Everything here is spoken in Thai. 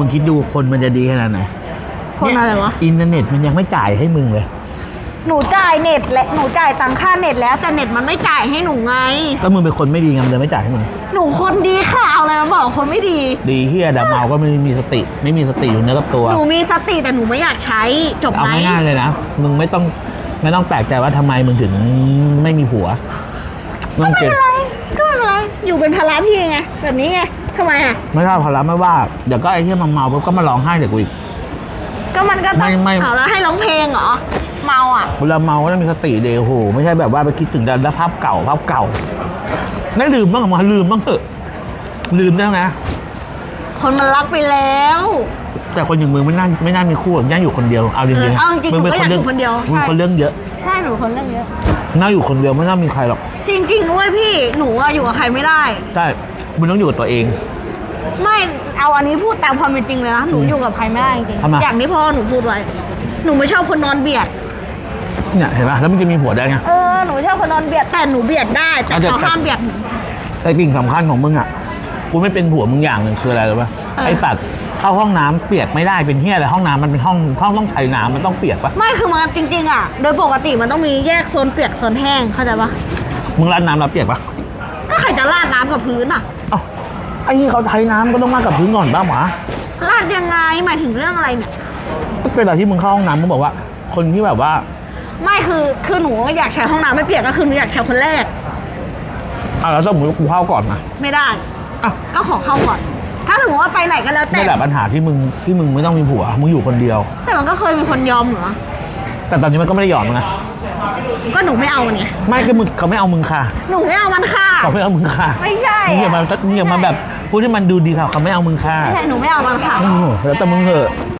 มึงคิดดูคนมันจะดีขนาดไหนคนอะไรวะ อินเทอร์เน็ตมันยังไม่จ่ายให้มึงเลย หนูจ่ายเน็ตและหนูจ่ายตังค่าเน็ตแล้วแต่เน็ตมันไม่จ่ายให้หนูไง ก็มึงเป็นคนไม่ดีไงมันเลยไม่จ่ายให้มึง หนูคนดีค่ะเอาอะไรมาบอกคนไม่ดี ดีเฮียดาเมาก็ไม่มีสติ ไม่มีสติอยู่เนื้อกับตัว หนูมีสติแต่หนูไม่อยากใช้จบเอาไหมง่ายๆเลยนะ มึงไม่ต้องไม่ต้องแปลกใจว่าทำไมมึงถึงไม่มีผัวมึไม่งเป็เก็นบไรก็ไม่เป็นไร อยู่เป็นภาระพี่ไงแบบนี้ไงทำไมอะ ไม่ได้พอแล้วไม่ว่าเดี๋ยวก็ไอ้ที่มาเมาปุ๊บก็มาร้องไห้เดี๋ยวกูอีก ก็มันก็ต้องไม่ไม่ เอาแล้วให้ร้องเพลงเหรอเมาอะ เวลาเมาก็ต้องมีสติเดโหไม่ใช่แบบว่าไปคิดถึงแต่ภาพเก่าภาพเก่าได้ลืมบ้างเหรอมาลืมบ้างเถอะลืมได้ไหมคนมันรักไปแล้ว แต่คนอย่างมึงไม่น่าไม่น่ามีคู่หรอกย่าอยู่คนเดียวเอาจริงเออๆเอาจริงๆมึหนูก็อยากเรื่อยู่คนเดียวมึงใช่ คนเรื่องเยอะ ใช่หนูคนเรื่องเยอะน่าอยู่คนเดียวไม่น่ามีใครหรอก จริงๆด้วยพี่หนูอะอยู่กับใครไม่ได้ ใช่มึงต้องอยู่กับตัวเอง ไม่เอาอันนี้พูดตามความเป็นจริงเลยนะหนูอืมอยู่กับใครไม่ได้จริงทำไมๆอย่างที่พ่อหนูพูดไว้หนูไม่ชอบคนนอนเบียด เนี่ยเห็นป่ะแล้วมึงจะมีผัวได้ไง เออหนูชอบคนนอนเบียดแต่หนูเบียดได้แต่เอาเดี๋ยว เขาห้ามเบียดหนู แต่สิ่งสำคัญของมึงอะ กูไม่เป็นผัวมึงอย่างหนึ่งคืออะไรรู้ป่ะ เออ ไอ้สัตว์เข้าห้องน้ำเปียกไม่ได้เป็นเฮียอะไรห้องน้ำมันเป็นห้องห้องต้องใช้น้ำมันต้องเปียกปะไม่คือมันจริง ๆ อะ โดยปกติมันต้องมีแยกโซนเปียกโซนแห้งเข้าใจปะมึงราดน้ำแล้วเปียกปะก็ใครจะราดน้ำกับพื้นอะเอ้าไอ้ที่เขาใช้น้ำก็ต้องมากับพื้นก่อนป้าหมาราดยังไงหมายถึงเรื่องอะไรเนี่ย เวลาที่มึงเข้าห้องน้ำมึงบอกว่า คนที่แบบว่า ไม่คือคือหนูอยากใช้ห้องน้ำไม่เปียกก็คือหนูอยากใช้คนแรก อะแล้วสมมติว่ากูเข้าก่อนนะไม่ได้ อะ ก็ขอเข้าก่อน ถ้าสมมติว่าไปไหนก็แล้วแต่นี่แหละปัญหาที่มึงที่มึงไม่ต้องมีผัว มึงอยู่คนเดียว แต่มันก็เคยมีคนยอมเหรอแต่ตอนนี้มันก็ไม่ได้หยอดมึงไงก็หนูไม่เอามันไงไม่ก็มึงเขาไม่เอามึงค่ะหนูไม่เอามันค่ะเขาไม่เอามึงค่ะไม่ใช่มึงอย่าอะมามึงอย่ามาแบบพูดให้มันดูดีค่ะเขาไม่เอามึงค่ะไม่ใช่หนูไม่เอามันค่ะโอ้โหแล้วแต่มึงเหอะ